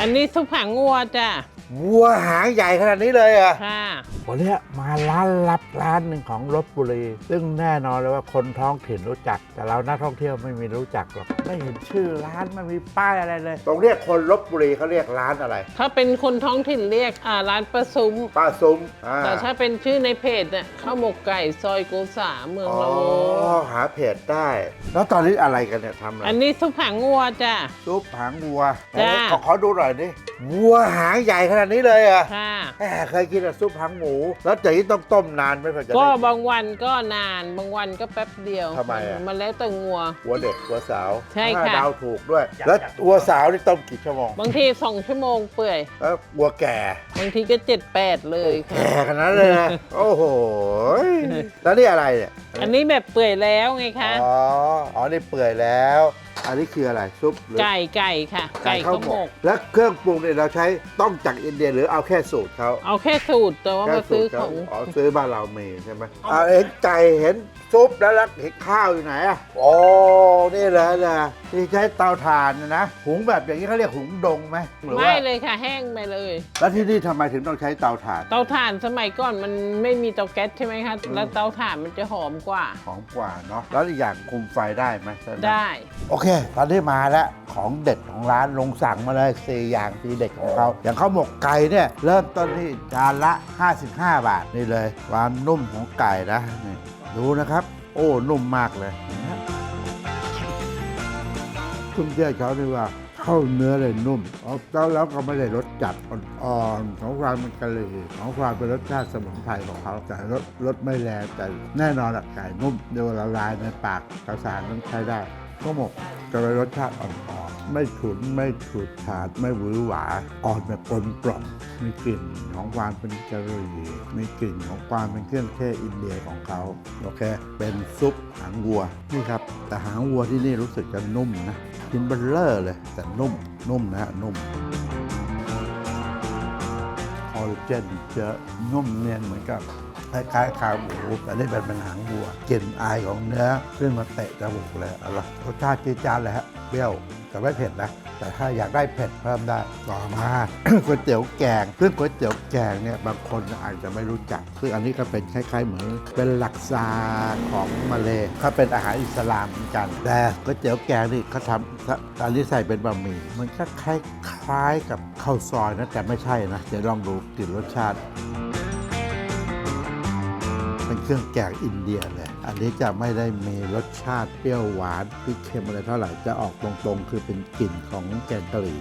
อันนี้ซุปหางงัวจ้ะวัวหางใหญ่ขนาดนี้เลยเหรอะค่ะ วันเนี้ยมาร้านลับร้านหนึ่งของลบบุรี ซึ่งแน่นอนเลยว่าคนท้องถิ่นรู้จัก แต่เรานักท่องเที่ยวไม่มีรู้จักหรอกไม่เห็นชื่อร้านไม่มีป้ายอะไรเลย ตรงเรียกคนลบบุรีเขาเรียกร้านอะไร ถ้าเป็นคนท้องถิ่นเรียกอ่าร้านประซุม ป้าซุ้มอ่าแต่ถ้าเป็นชื่อในเพจเนี่ยข้าวหมกไก่ซอยโกษาเมืองอ๋อละโวหาเพจได้ แล้วตอนนี้อะไรกันเนี่ยทำอะไรอันนี้ซุปหางงัวจ้ะ ซุปหางวัวจ้า ขอขอดูหน่อยดิวัวหางใหญ่ขนาดนี้เลยเหรอะค่ะ แหมเคยกินแต่ซุปหางหมูแล้วจะนี้ต้องต้มนานไหมเพื่อจะก็ได้บางวันก็นานบางวันก็แป๊บเดียวทำไมอะ มันแล้วแต่งัววัวเด็กวัวสาวใช่ค่ะถ้าดาวถูกด้วยแล้ววัวสาวนี่ต้มกี่ชั่วโมงบางทีสองชั่วโมงเปื่อย แล้ววัวแก่บางทีก็เจ็ดแปดเลยค่ะ แก่ขนาดนั้นเลยนะ โอ้โหแล้วนี่อะไรเนี่ยอันนี้แบบเปื่อยแล้วไงคะ อ๋ออ๋อนี่เปื่อยแล้ว อันนี้คืออะไรซุปหรือไก่ไก่ค่ะ ไก่ข้าวหมก แล้วเครื่องปรุงเนี่ยเราใช้ต้องจากอินเดียหรือเอาแค่สูตรเขาเอาแค่สูตรแต่ว่าแค่มาสูซื้อตรขเขาอง อ๋อซื้อบ้านเรามีใช่ไหมอ่าเห็นไก่เห็นซุปแล้วแล้วเห็นข้าวอยู่ไหนอะโอ้นี่แหละนะที่ใช้เตาถ่านนะนะหุงแบบอย่างนี้เขาเรียกหุงดงไหมหรือไม่ว่าเลยค่ะ แห้งไปเลย แล้วที่นี่ทำไมถึงต้องใช้เตาถ่าน เตาถ่านสมัยก่อนมันไม่มีเตาแก๊สใช่ไหมคะ แล้วเตาถ่านมันจะหอมกว่าของกว่าเนาะแล้วอีกอย่างคุมไฟได้ไหมใช่ไหมได้ โอเคตอนนี้มาแล้วของเด็ดของร้านลงสั่งมาเลยสี่อย่างที่เด็ดของเขาอย่างข้าวหมกไก่เนี่ยเริ่มต้นที่จานละ 55 บาทนี่เลย ความนุ่มของไก่นะนี่ดูนะครับ โอ้นุ่มมากเลยคุณเชื่อเขาดีว่าเข้าเนื้อเลยนุ่มเอาแล้วแล้วก็ไม่ได้รสจัดอ่อนๆของความเป็นกะหรี่ของความเป็นรสชาติสมุนไพรของเขาแต่รสรสไม่แรงแต่แน่นอนอะไก่นุ่มเดี๋ยวละลายในปากกระสานนั้นใช้ได้ ข้าวหมกจะเป็นรสชาติอ่อนๆไม่ฉุนไม่ฉูดฉาดไม่หวือหวาอ่อนแบบกลมกล่อมมีกลิ่นของความเป็นกะหรี่มีกลิ่นของความเป็นเครื่องเทศอินเดียของเขาโอเค เป็นซุปหางวัวนี่ครับ แต่หางวัวที่นี่รู้สึกจะนุ่มนะกินเบลเลอร์เลย แต่นุ่มนุ่มนะฮะนุ่มคอลลาเจนเยอะนุ่มเนียนเหมือนกับ คล้ายๆขาหมูแต่นี่เป็นเป็นหางวัวกลิ่นอายของเนื้อขึ้นมาเตะจมูกเลยอร่อยรสชาติจี๊ดจ๊าดเลยฮะเปรี้ยวแต่ไม่เผ็ดนะแต่ถ้าอยากได้เผ็ดเพิ่มได้ต่อมาก๋วยเตี๋ยวแกงซึ่งก๋วยเตี๋ยวแกงเนี่ยบางคนอาจจะไม่รู้จักซึ่งอันนี้ก็เป็นคล้ายๆเหมือนเป็นหลักซาของมาเลยเขาเป็นอาหารอิสลามเหมือนกัน แต่ก๋วยเตี๋ยวแกงนี่เขาทำอันนี้ใส่เป็นบะหมี่มันก็คล้ายๆกับข้าวซอยนะแต่ไม่ใช่นะเดี๋ยวลองดูกลิ่นรสชาติ เป็นเครื่องแกงอินเดียเลย อันนี้จะไม่ได้มีรสชาติเปรี้ยวหวานพริกเค็มอะไรเท่าไหร่ จะออกตรงๆ คือเป็นกลิ่นของแกงกะหรี่